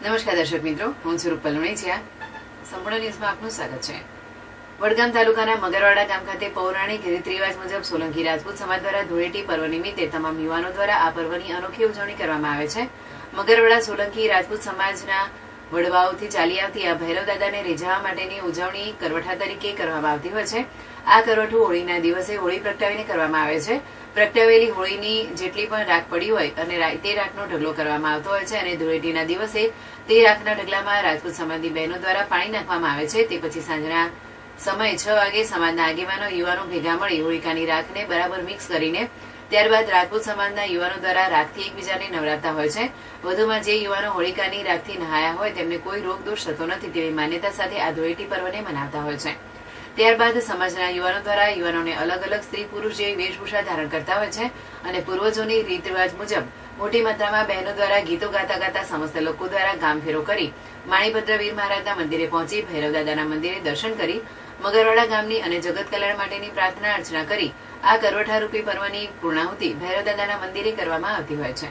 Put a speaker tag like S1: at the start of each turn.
S1: નમસ્કાર દર્શક મિત્રો, હું સ્વરૂપ રૂપલ વણેચિયા સંપૂર્ણ ન્યૂઝમાં આપનું સ્વાગત છે. વડગામ તાલુકાના મગરવાડા ગામ ખાતે પૌરાણિક રીત રિવાજ મુજબ સોલંકી રાજપૂત સમાજ દ્વારા ધૂળેટી પર્વ નિમિત્તે તમામ યુવાનો દ્વારા આ પર્વની અનોખી ઉજવણી કરવામાં આવે છે. મગરવાડા સોલંકી રાજપૂત સમાજના વડવાઓથી ચાલી આવતી આ ભૈરવ દાદાને રીઝાવા માટેની ઉજવણી કરવઠા તરીકે કરવામાં આવતી હોય છે. આ કરવઠું હોળીના દિવસે હોળી પ્રગટાવીને કરવામાં આવે છે. પ્રગટાવેલી હોળીની જેટલી પણ રાખ પડી હોય અને તે રાખનો ઢગલો કરવામાં આવતો હોય છે અને ધૂળેટીના દિવસે તે રાખના ઢગલામાં રાજપૂત સમાજની બહેનો દ્વારા પાણી નાખવામાં આવે છે. તે પછી સાંજના સમય છ વાગે સમાજના આગેવાનો યુવાનો ભેગા મળી હોળિકાની રાખને બરાબર મિક્સ કરીને ત્યારબાદ રાજપૂત સમાજના યુવાનો દ્વારા રાખથી એકબીજાને નવરાવતા હોય છે. વધુમાં જે યુવાનો હોળિકાની રાખથી નહાયા હોય તેમને કોઈ રોગ દોષ થતો નથી તેવી માન્યતા સાથે આ ધૂળેટી પર્વને મનાવતા હોય છે. ત્યારબાદ સમાજના યુવાનો દ્વારા યુવાનોને અલગ અલગ સ્ત્રી પુરુષ જેવી વેશભૂષા ધારણ કરતા હોય છે અને પૂર્વજોની રીત રિવાજ મુજબ મોટી માત્રામાં બહેનો દ્વારા ગીતો ગાતા ગાતા સમસ્ત લોકો દ્વારા ગામ ફેરો કરી માણીભદ્ર વીર મહારાજના મંદિરે પહોંચી ભૈરવ દાદાના મંદિરે દર્શન કરી મગરવાડા ગામની અને જગત કલ્યાણ માટેની પ્રાર્થના અર્ચના કરી આ કરવઠા રૂપી પર્વની પૂર્ણાહુતિ ભૈરવદાદાના મંદિરે કરવામાં આવતી હોય છે.